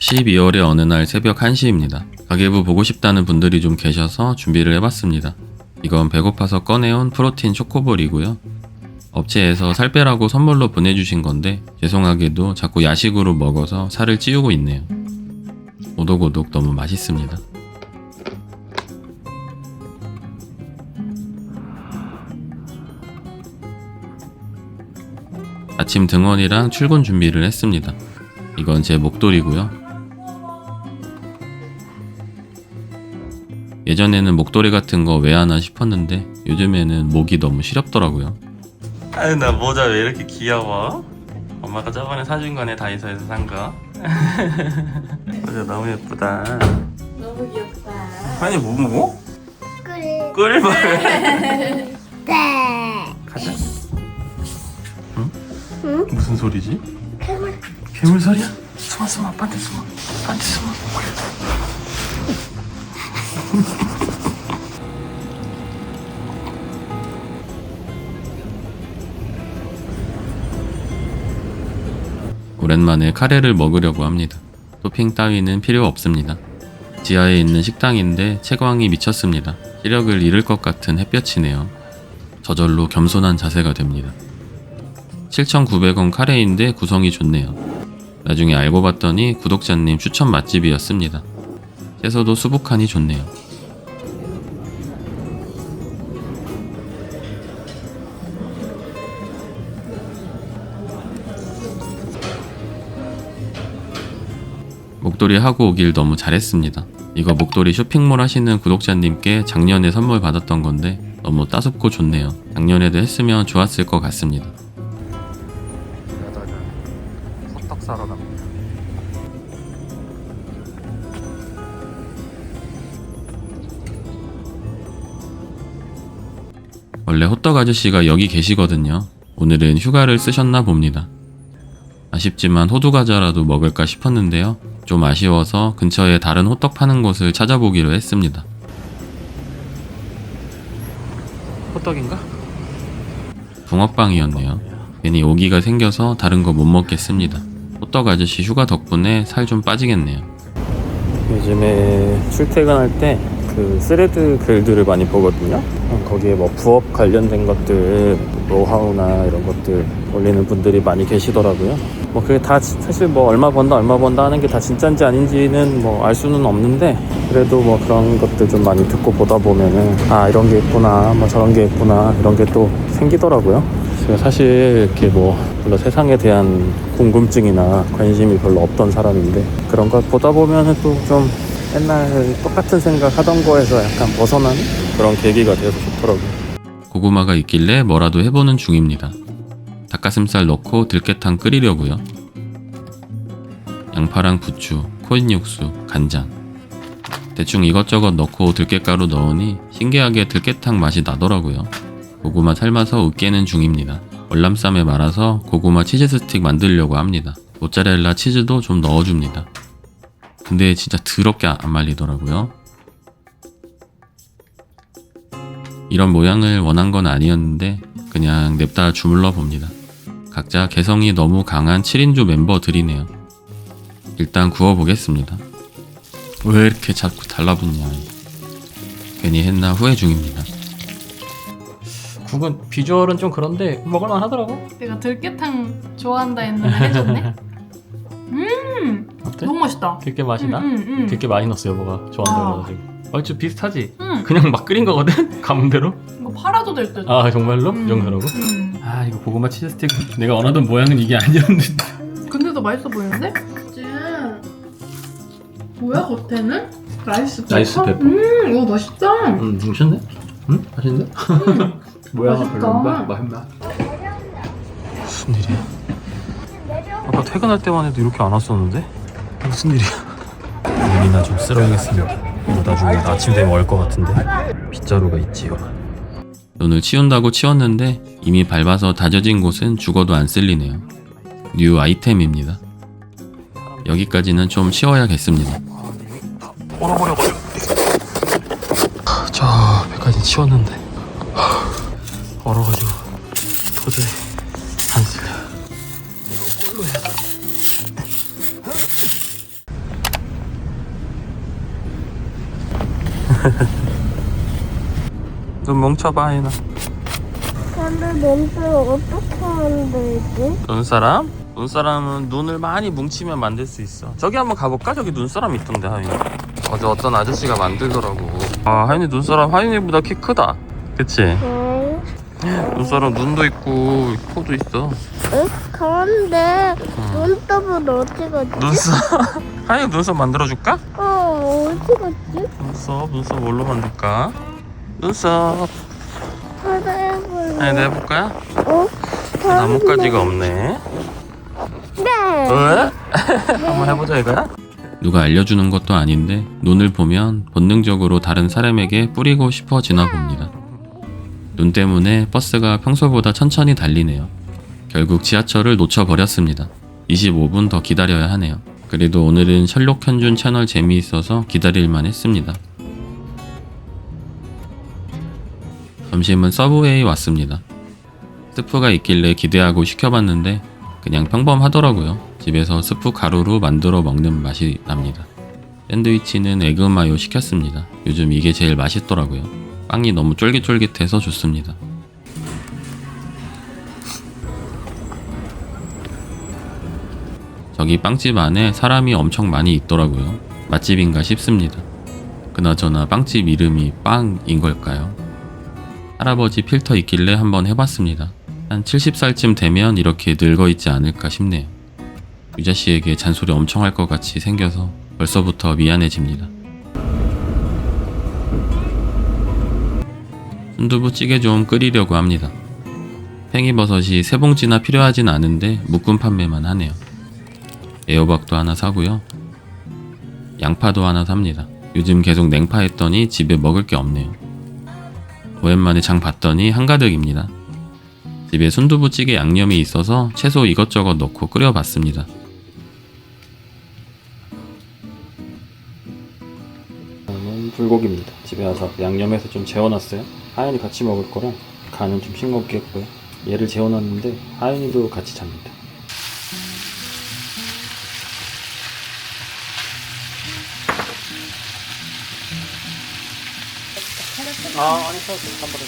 12월의 어느 날 새벽 1시입니다. 가계부 보고 싶다는 분들이 좀 계셔서 준비를 해봤습니다. 이건 배고파서 꺼내온 프로틴 초코볼이고요. 업체에서 살 빼라고 선물로 보내주신 건데 죄송하게도 자꾸 야식으로 먹어서 살을 찌우고 있네요. 오독오독 너무 맛있습니다. 아침 등원이랑 출근 준비를 했습니다. 이건 제 목도리고요. 예전에는 목도리 같은 거 왜 하나 싶었는데 요즘에는 목이 너무 시렵더라고요. 아유 나 모자 왜 이렇게 귀여워? 엄마가 저번에 사준 거네 다이소에서 산 거. 모자 너무 예쁘다. 너무 귀엽다. 아니 뭐 먹어? 그래. 꿀벌. 네. 가자. 응? 무슨 소리지? 괴물. 괴물 소리야? 숨어 숨어 아빠한테 숨어 아빠한테 숨어 오랜만에 카레를 먹으려고 합니다. 토핑 따위는 필요 없습니다. 지하에 있는 식당인데 채광이 미쳤습니다. 시력을 잃을 것 같은 햇볕이네요. 저절로 겸손한 자세가 됩니다. 7,900원 카레인데 구성이 좋네요. 나중에 알고 봤더니 구독자님 추천 맛집이었습니다. 채소도 수북하니 좋네요. 목도리 하고 오길 너무 잘했습니다. 이거 목도리 쇼핑몰 하시는 구독자님께 작년에 선물 받았던 건데 너무 따숩고 좋네요. 작년에도 했으면 좋았을 것 같습니다. 원래 호떡 아저씨가 여기 계시거든요. 오늘은 휴가를 쓰셨나 봅니다. 아쉽지만 호두 과자라도 먹을까 싶었는데요. 좀 아쉬워서 근처에 다른 호떡 파는 곳을 찾아보기로 했습니다. 호떡인가? 붕어빵이었네요. 괜히 오기가 생겨서 다른 거 못 먹겠습니다. 호떡 아저씨 휴가 덕분에 살 좀 빠지겠네요. 요즘에 출퇴근할 때 그 스레드 글들을 많이 보거든요. 거기에 뭐 부업 관련된 것들, 노하우나 이런 것들 올리는 분들이 많이 계시더라고요. 뭐 그게 다 지- 사실 뭐 얼마 번다 얼마 번다 하는 게 다 진짜인지 아닌지는 뭐 알 수는 없는데 그래도 뭐 그런 것들 좀 많이 듣고 보다 보면은 아 이런 게 있구나 뭐 저런 게 있구나 이런 게 또 생기더라고요. 제가 사실 이렇게 뭐 별로 세상에 대한 궁금증이나 관심이 별로 없던 사람인데 그런 걸 보다 보면은 또좀 옛날 똑같은 생각 하던 거에서 약간 벗어나는 그런 계기가 돼서 좋더라고요. 고구마가 있길래 뭐라도 해보는 중입니다. 닭가슴살 넣고 들깨탕 끓이려고요. 양파랑 부추, 코인 육수, 간장. 대충 이것저것 넣고 들깨가루 넣으니 신기하게 들깨탕 맛이 나더라고요. 고구마 삶아서 으깨는 중입니다. 월남쌈에 말아서 고구마 치즈 스틱 만들려고 합니다. 모짜렐라 치즈도 좀 넣어줍니다. 근데 진짜 더럽게 안 말리더라고요. 이런 모양을 원한 건 아니었는데 그냥 냅다 주물러 봅니다. 각자 개성이 너무 강한 7인조 멤버들이네요. 일단 구워보겠습니다. 왜 이렇게 자꾸 달라붙냐. 괜히 했나 후회 중입니다. 국은 비주얼은 좀 그런데 먹을만 하더라고. 내가 들깨탕 좋아한다 했는데 해줬네. 음, 어때? 너무 맛있다. 들깨 맛이 나? 음, 음, 음. 들깨 많이 넣었어 여보가 좋아한다 아. 그래가지고. 얼추 비슷하지? 음, 그냥 막 끓인 거거든? 가문대로? 이거 팔아도 될 듯. 아 정말로? 음, 이 정도라고? 음. 아 이거 고구마 치즈 스틱 내가 원하던 모양은 이게 아니었는데 근데도 맛있어 보이는데? 뭐야 겉에는? 라이스 페퍼? 라이스 페퍼. 음, 이거 맛있다. 음 맛있네? 응? 맛있는데? 모양은 맛있다. 맛있나? 무슨 일이야? 아까 퇴근할 때만 해도 이렇게 안 왔었는데? 무슨 일이야? 눈이나 좀 쓸어야겠습니다 이거 나중에 아침 되면 얼 것 같은데 빗자루가 있지요 눈을 치운다고 치웠는데 이미 밟아서 다져진 곳은 죽어도 안 쓸리네요. 뉴 아이템입니다. 여기까지는 좀 치워야겠습니다. 얼어버려가지고 저 배까지 치웠는데 얼어가지고 도저히 눈 뭉쳐봐 하윤아 근데 냄새 어떻게 만들지? 눈사람? 눈사람은 눈을 많이 뭉치면 만들 수 있어 저기 한번 가볼까? 저기 눈사람 있던데 하윤이 어제 어떤 아저씨가 만들더라고 아 하윤이 눈사람 하윤이보다 키 크다 그치? 응. 눈사람 눈도 있고 코도 있어 응? 그런데 눈썹은 어디 갔지? 눈썹 하윤이 눈썹 만들어줄까? 어, 어디 갔지? 눈썹 눈썹 뭘로 만들까? 눈썹 하나 해볼래. 하윤이 해볼까? 어? 나뭇가지가 없네 네. 왜? 한번 해보자 이거야? 누가 알려주는 것도 아닌데 눈을 보면 본능적으로 다른 사람에게 뿌리고 싶어지나 봅니다. 눈 때문에 버스가 평소보다 천천히 달리네요. 결국 지하철을 놓쳐버렸습니다. 25분 더 기다려야 하네요. 그래도 오늘은 셜록 현준 채널 재미있어서 기다릴만 했습니다. 점심은 서브웨이 왔습니다. 스프가 있길래 기대하고 시켜봤는데 그냥 평범하더라고요. 집에서 스프 가루로 만들어 먹는 맛이 납니다. 샌드위치는 에그 마요 시켰습니다. 요즘 이게 제일 맛있더라고요. 빵이 너무 쫄깃쫄깃해서 좋습니다. 저기 빵집 안에 사람이 엄청 많이 있더라고요. 맛집인가 싶습니다. 그나저나 빵집 이름이 빵인 걸까요? 할아버지 필터 있길래 한번 해봤습니다. 한 70살쯤 되면 이렇게 늙어 있지 않을까 싶네요. 유자 씨에게 잔소리 엄청 할 것 같이 생겨서 벌써부터 미안해집니다. 순두부찌개 좀 끓이려고 합니다. 팽이버섯이 세 봉지나 필요하진 않은데 묶음 판매만 하네요. 애호박도 하나 사고요. 양파도 하나 삽니다. 요즘 계속 냉파했더니 집에 먹을 게 없네요. 오랜만에 장 봤더니 한가득입니다. 집에 순두부찌개 양념이 있어서 채소 이것저것 넣고 끓여봤습니다. 저는 불고기입니다. 집에 와서 양념해서 좀 재워놨어요. 하연이 같이 먹을 거라 간은 좀 싱겁게 했고요. 얘를 재워놨는데 하연이도 같이 잡니다. 아, 아니, 저, 한 번에.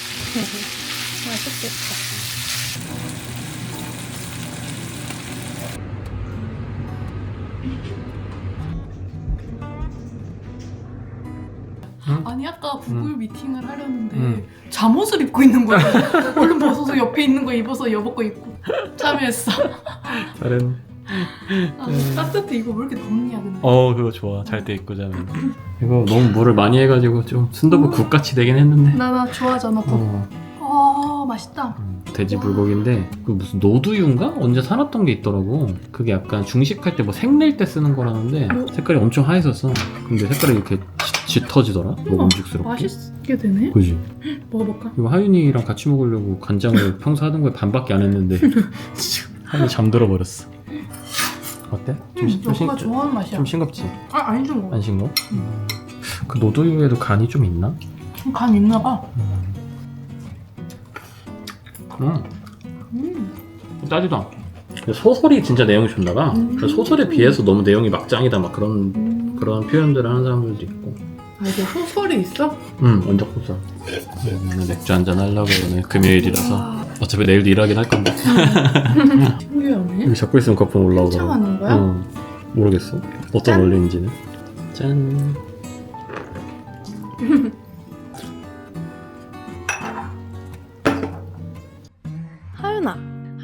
아니 아까 구글 미팅을 하려는데 음. 잠옷을 입고 있는 거야. 얼른 벗어서 옆에 있는 거 입어서 여보 거 입고 참여했어. 다른. 아, 따뜻해 이거 왜 이렇게 덥냐 근데. 어, 그거 좋아. 잘 때 입고 자면. 이거 너무 물을 많이 해가지고 좀 순두부 국같이 되긴 했는데. 나 나 좋아하잖아. 거. 어. 아 맛있다. 돼지 불고기인데 그 무슨 노두유인가 언제 사놨던 게 있더라고. 그게 약간 중식할 때 뭐 생낼 때 쓰는 거라는데 뭐? 색깔이 엄청 하얘졌어. 근데 색깔이 이렇게 짙- 짙어지더라. 먹음직스럽게. 맛있게 되네. 그지. 먹어볼까? 이거 하윤이랑 같이 먹으려고 간장을 평소 하던 거에 반밖에 안 했는데 하윤이 잠들어 버렸어. 어때? 좀, 음, 시- 좀, 싱, 여보가 좋아하는 맛이야. 좀 싱겁지? 아 아니죠 뭐. 안 싱거? 그 노두유에도 간이 좀 있나? 간 있나 봐. 음. 음. 따지도 않게. 소설이 진짜 내용이 좋나 봐. 음. 소설에 비해서 너무 내용이 막장이다 막 그런 음. 그런 표현들을 하는 사람들도 있고. 아 이게 소설이 있어? 음, 원작 소설. 오늘 맥주 한잔 하려고 오늘 금요일이라서 와, 어차피 내일도 일하긴 할 건데. 신기하네. 여기 잡고 있으면 거품 올라오더라고. 한참 하는 거야? 응. 모르겠어. 어떤 짠. 원리인지는. 짠. 하윤아,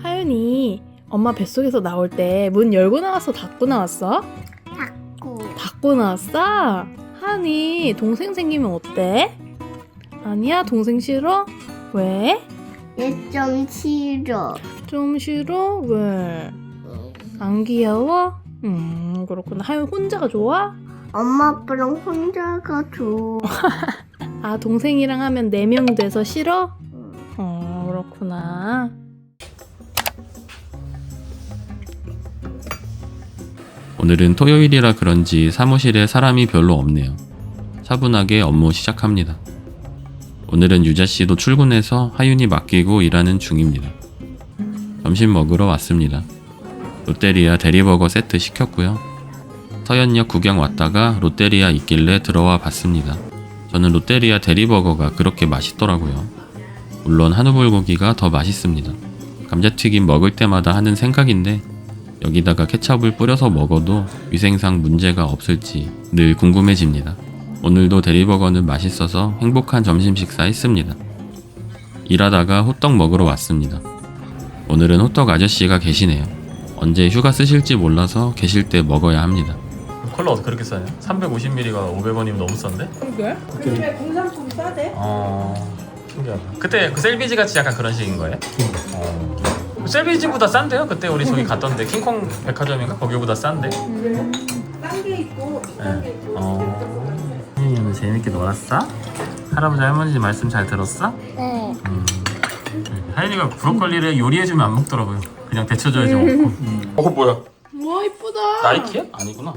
하윤이 엄마 뱃속에서 나올 때 문 열고 나왔어, 닫고 나왔어? 고 닫고 나왔어? 하윤이 동생 생기면 어때? 아니야, 동생 싫어? 왜? 얘 좀 싫어. 좀 싫어? 왜? 안 귀여워? 음, 그렇구나. 하윤 혼자가 좋아? 엄마 아빠랑 혼자가 좋아. 아, 동생이랑 하면 네 명 돼서 싫어? 어, 그렇구나. 오늘은 토요일이라 그런지 사무실에 사람이 별로 없네요. 차분하게 업무 시작합니다. 오늘은 유자 씨도 출근해서 하윤이 맡기고 일하는 중입니다. 점심 먹으러 왔습니다. 롯데리아 대리버거 세트 시켰고요. 서현역 구경 왔다가 롯데리아 있길래 들어와 봤습니다. 저는 롯데리아 대리버거가 그렇게 맛있더라고요. 물론 한우 불고기가 더 맛있습니다. 감자튀김 먹을 때마다 하는 생각인데 여기다가 케찹을 뿌려서 먹어도 위생상 문제가 없을지 늘 궁금해집니다. 오늘도 대리버거는 맛있어서 행복한 점심 식사 했습니다. 일하다가 호떡 먹으러 왔습니다. 오늘은 호떡 아저씨가 계시네요. 언제 휴가 쓰실지 몰라서 계실 때 먹어야 합니다. 콜라 어떻게 그렇게 싸냐? 350ml가 500원이면 너무 싼데? 그게? 요즘에 공산품 싸대? 어 신기하다. 그때 그 셀비지 같이 약간 그런 식인 거예요? 어. 셀비지보다 싼데요? 그때 우리 저기 갔던데 킹콩 백화점인가 거기보다 싼데? 딴게 있고 네. 어. 혜인이 오늘 재밌게 놀았어? 할아버지 할머니 말씀 잘 들었어? 네. 음. 하인이가 브로콜리를 요리해주면 안 먹더라고요. 그냥 데쳐줘야지 먹고. 어 뭐야? 와 이쁘다 나이키야? 아니구나.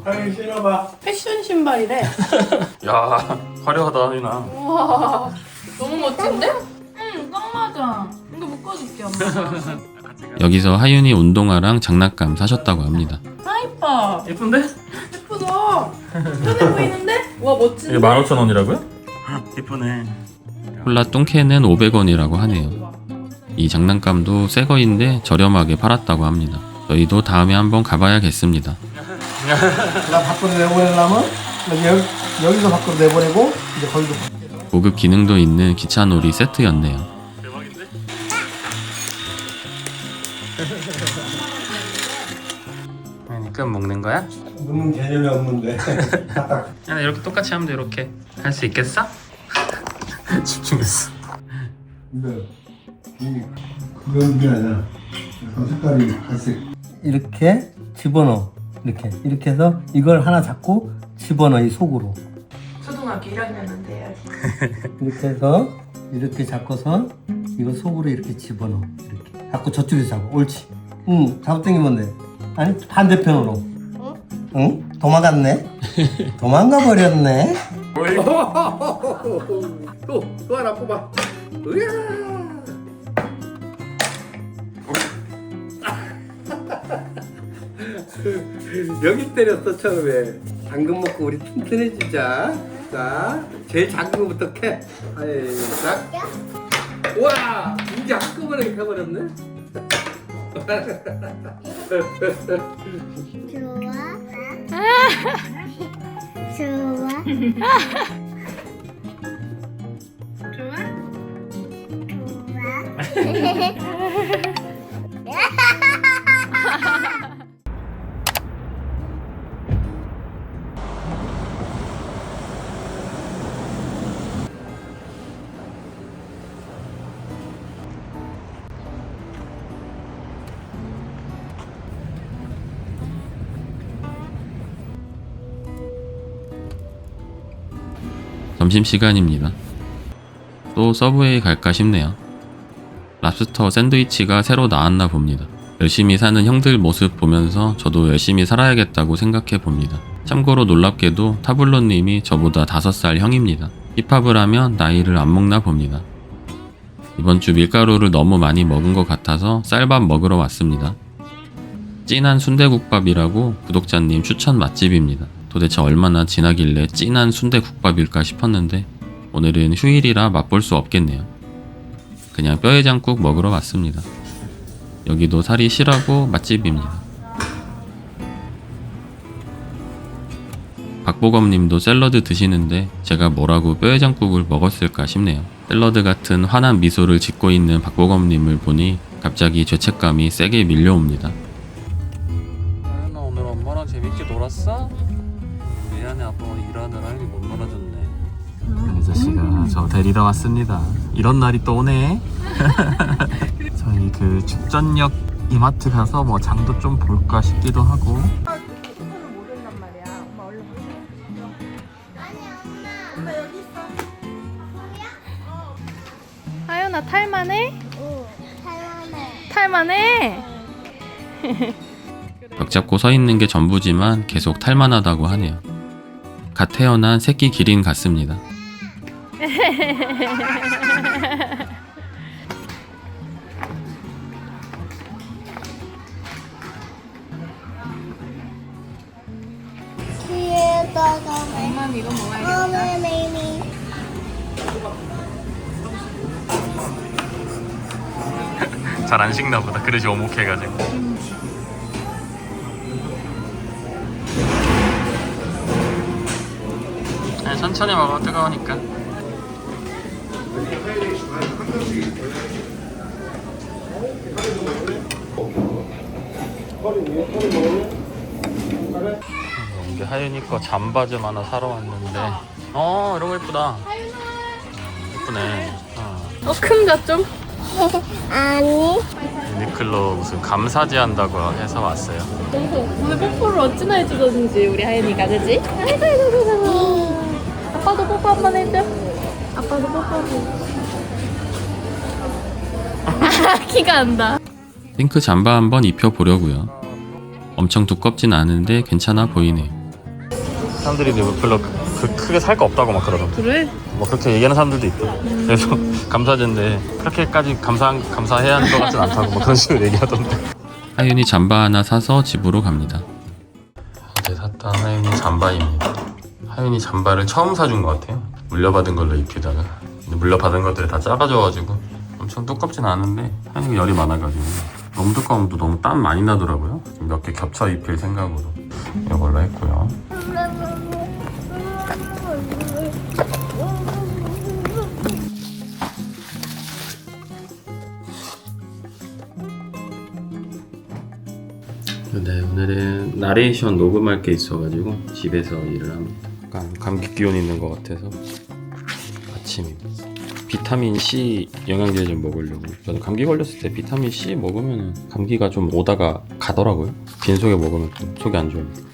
패션 신발이래 야 화려하다 하인아. 와 너무 멋진데? 응 딱 맞아 이거 묶어줄게 엄마가 여기서 하윤이 운동화랑 장난감 사셨다고 합니다. 아 이뻐 예쁜데? 예쁘다 편해 보이는데? 와 멋진데? 이게 15,000원이라고요? 예쁘네. 콜라 뚱캔은 500원이라고 하네요. 이 장난감도 새 거인데 저렴하게 팔았다고 합니다. 저희도 다음에 한번 가봐야겠습니다. 나 밖으로 내보내려면 여기, 여기서 밖으로 내보내고 이제 거기도 고급 기능도 있는 기차놀이 세트였네요. 대박인데? 끝 먹는 거야? 먹는 개념이 없는데. 야 이렇게 똑같이 하면 돼 이렇게. 할 수 있겠어? 집중했어. 근데 이 그런 게 아니라 약간 색깔이 갈색. 이렇게 집어넣어 이렇게. 이렇게 해서 이걸 하나 잡고 집어넣어 이 속으로. 초등학교 1학년은 돼야지. 이렇게 해서 이렇게 잡고서 이거 속으로 이렇게 집어넣어 이렇게. 자꾸 저쪽에서 잡아 옳지. 응 잡아당기면 돼 아니 반대편으로. 응? 도망갔네? 도망가 버렸네? 또, 또 하나 뽑아. 으야. 여기 때렸어 처음에. 당근 먹고 우리 튼튼해지자 자 제일 작은 거부터 캐. 아이 자. 우와 이제 한꺼번에 캐버렸네 좋아. 좋아. 점심시간입니다. 또 서브웨이 갈까 싶네요. 랍스터 샌드위치가 새로 나왔나 봅니다. 열심히 사는 형들 모습 보면서 저도 열심히 살아야겠다고 생각해 봅니다. 참고로 놀랍게도 타블로님이 저보다 5살 형입니다. 힙합을 하면 나이를 안 먹나 봅니다. 이번 주 밀가루를 너무 많이 먹은 것 같아서 쌀밥 먹으러 왔습니다. 진한 순대국밥이라고 구독자님 추천 맛집입니다. 도대체 얼마나 진하길래 진한 순대 국밥일까 싶었는데 오늘은 휴일이라 맛볼 수 없겠네요. 그냥 뼈해장국 먹으러 왔습니다. 여기도 살이 실하고 맛집입니다. 박보검님도 샐러드 드시는데 제가 뭐라고 뼈해장국을 먹었을까 싶네요. 샐러드 같은 환한 미소를 짓고 있는 박보검님을 보니 갑자기 죄책감이 세게 밀려옵니다. 하연아 오늘 엄마랑 재밌게 놀았어? 미안해 아빠 오늘 일하느라 하연이 못 놀아줬네 아저씨가 저 데리러 왔습니다 이런 날이 또 오네 저희 그 축전역 이마트 가서 뭐 장도 좀 볼까 싶기도 하고 하연아 탈만해? 응. 탈만해. 탈만해? 벽 잡고 서 있는 게 전부지만 계속 탈만하다고 하네요. 갓 태어난 새끼 기린 같습니다. 뒤에다가 엄마는 이거 먹어야겠다 어머니 잘안 식나 보다. 그릇이 오목해가지고. 천천히 먹어 뜨거우니까. 이게 하윤이 거 잠바 좀 하나 사러 왔는데 어 이런 거 예쁘다 음, 예쁘네 어. 어 큰가 좀? 아니. 유니클로 무슨 감사지 한다고 해서 왔어요 오늘 뽀뽀를 어찌나 해주던지 우리 하윤이가 그지? 뽀뽀 한 번 해줘 아빠도 뽀뽀 키가 안다 핑크 잠바 한번 입혀보려고요. 엄청 두껍진 않은데 괜찮아 보이네요. 사람들이 별로 그, 그 크게 살 거 없다고 막 그러던데 그래? 뭐 그렇게 얘기하는 사람들도 있대 그래서 감사제인데 그렇게까지 감사, 감사해야 하는 것 같진 않다고 뭐 그런 식으로 얘기하던데 하윤이 잠바 하나 사서 집으로 갑니다. 어제 샀던 하윤이 잠바입니다 하윤이 잠바를 처음 사준 것 같아요. 물려받은 걸로 입히다가. 물려받은 것들이 다 작아져가지고 엄청 두껍진 않은데 하윤이가 열이 많아가지고. 너무 두꺼우면 또 너무 땀 많이 나더라고요. 몇 개 겹쳐 입힐 생각으로. 이걸로 했고요. 네, 오늘은 나레이션 녹음할 게 있어가지고 집에서 일을 합니다. 약간 감기 기운 있는 것 같아서 아침입니다. 비타민 C 영양제 좀 먹으려고. 저는 감기 걸렸을 때 비타민 C 먹으면 감기가 좀 오다가 가더라고요. 빈속에 먹으면 또 속이 안. 네,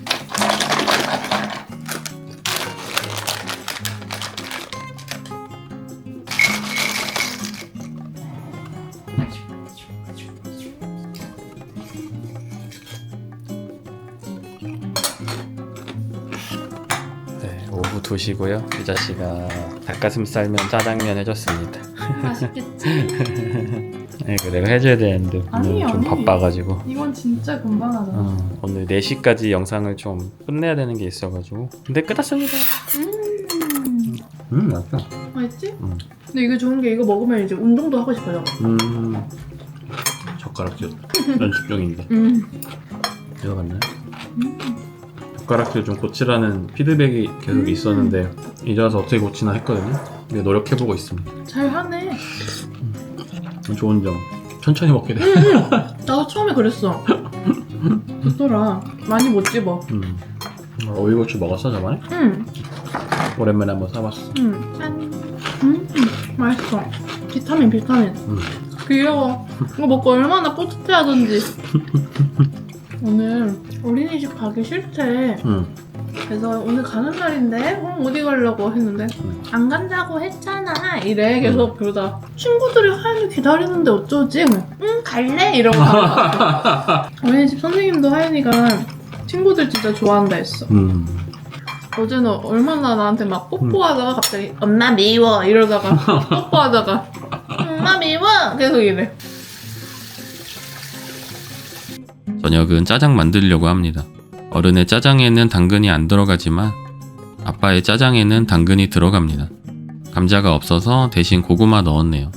2시고요. 유자 씨가 닭가슴살면 짜장면 해줬습니다. 맛있겠지? 네, 이거 내가 해줘야 되는데 아니, 오늘 좀 아니. 바빠가지고. 이건 진짜 금방 하잖아. 어, 오늘 4시까지 영상을 좀 끝내야 되는 게 있어가지고 근데 끝났습니다 음, 음 맛있어 맛있지? 음. 근데 이게 좋은 게 이거 먹으면 이제 운동도 하고 싶어져. 음 젓가락질 연습 중인데 음. 이거 맞나요? 젓가락질 좀 고치라는 피드백이 계속 있었는데 이제 와서 어떻게 고치나 했거든요 근데 노력해보고 있습니다 잘 하네. 좋은 점 천천히 먹게 돼 나도 처음에 그랬어. 좋더라. 많이 못 집어. 음. 어, 오이고추 먹었어 저번에? 응. 오랜만에 한번 사봤어 응. 짠. 음, 맛있어. 비타민, 비타민. 음. 귀여워. 이거 먹고 얼마나 뿌듯해하던지. 오늘 어린이집 가기 싫대. 응. 그래서 오늘 가는 날인데 그럼 어디 가려고 했는데 음. 안 간다고 했잖아 이래 계속 그러다 친구들이 하연이 기다리는데 어쩌지? 응 갈래? 이러고 같아. 어린이집 선생님도 하연이가 친구들 진짜 좋아한다 했어 음. 어제는 얼마나 나한테 막 뽀뽀하다가 갑자기 엄마 미워 이러다가 뽀뽀하다가 엄마 미워 계속 이래 저녁은 짜장 만들려고 합니다. 어른의 짜장에는 당근이 안 들어가지만 아빠의 짜장에는 당근이 들어갑니다. 감자가 없어서 대신 고구마 넣었네요.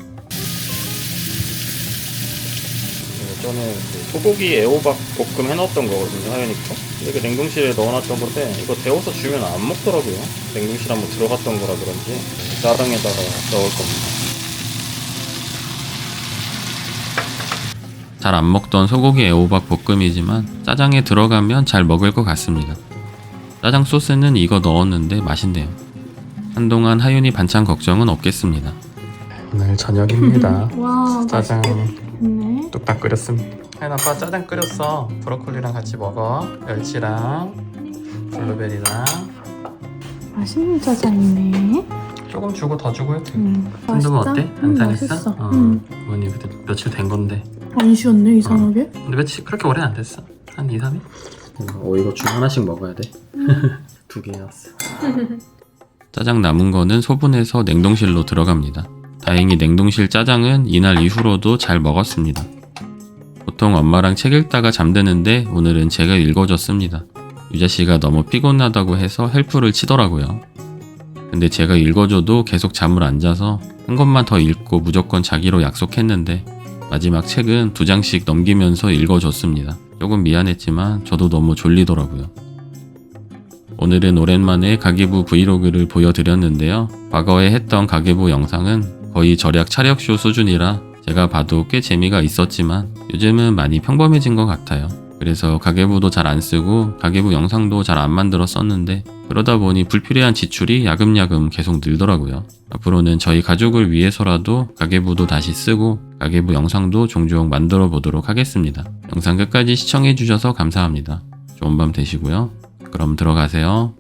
저는 소고기 애호박 볶음 해놨던 거거든요 하윤이 거 근데 그 냉동실에 넣어놨던 건데 이거 데워서 주면 안 먹더라고요 냉동실 한번 들어갔던 거라 그런지 짜장에다가 넣을 겁니다 잘 안 먹던 소고기 애호박 볶음이지만 짜장에 들어가면 잘 먹을 것 같습니다. 짜장 소스는 이거 넣었는데 맛있네요. 한동안 하윤이 반찬 걱정은 없겠습니다. 오늘 저녁입니다 와 짜장 맛있겠네 뚝딱 끓였습니다 하윤 아빠 짜장 끓였어 브로콜리랑 같이 먹어 멸치랑 블루베리랑 맛있는 짜장이네 조금 주고 더 주고 해도 돼 음, 한동안 어때? 안 음, 상했어? 맛있어 어, 음. 어머니 그때 며칠 된 건데 안 쉬었네 이상하게 근데 며칠 그렇게 오래 안 됐어. 한 2, 3일? 오이고추 하나씩 먹어야 돼. 두 개였어. 짜장 남은 거는 소분해서 냉동실로 들어갑니다. 다행히 냉동실 짜장은 이날 이후로도 잘 먹었습니다. 보통 엄마랑 책 읽다가 잠드는데 오늘은 제가 읽어줬습니다. 유자 씨가 너무 피곤하다고 해서 헬프를 치더라고요. 근데 제가 읽어줘도 계속 잠을 안 자서 한 권만 더 읽고 무조건 자기로 약속했는데 마지막 책은 두 장씩 넘기면서 읽어줬습니다. 조금 미안했지만 저도 너무 졸리더라고요. 오늘은 오랜만에 가계부 브이로그를 보여드렸는데요. 과거에 했던 가계부 영상은 거의 절약 차력쇼 수준이라 제가 봐도 꽤 재미가 있었지만 요즘은 많이 평범해진 것 같아요. 그래서 가계부도 잘 안 쓰고 가계부 영상도 잘 안 만들었었는데 그러다 보니 불필요한 지출이 야금야금 계속 늘더라고요. 앞으로는 저희 가족을 위해서라도 가계부도 다시 쓰고 가계부 영상도 종종 만들어 보도록 하겠습니다. 영상 끝까지 시청해 주셔서 감사합니다. 좋은 밤 되시고요. 그럼 들어가세요.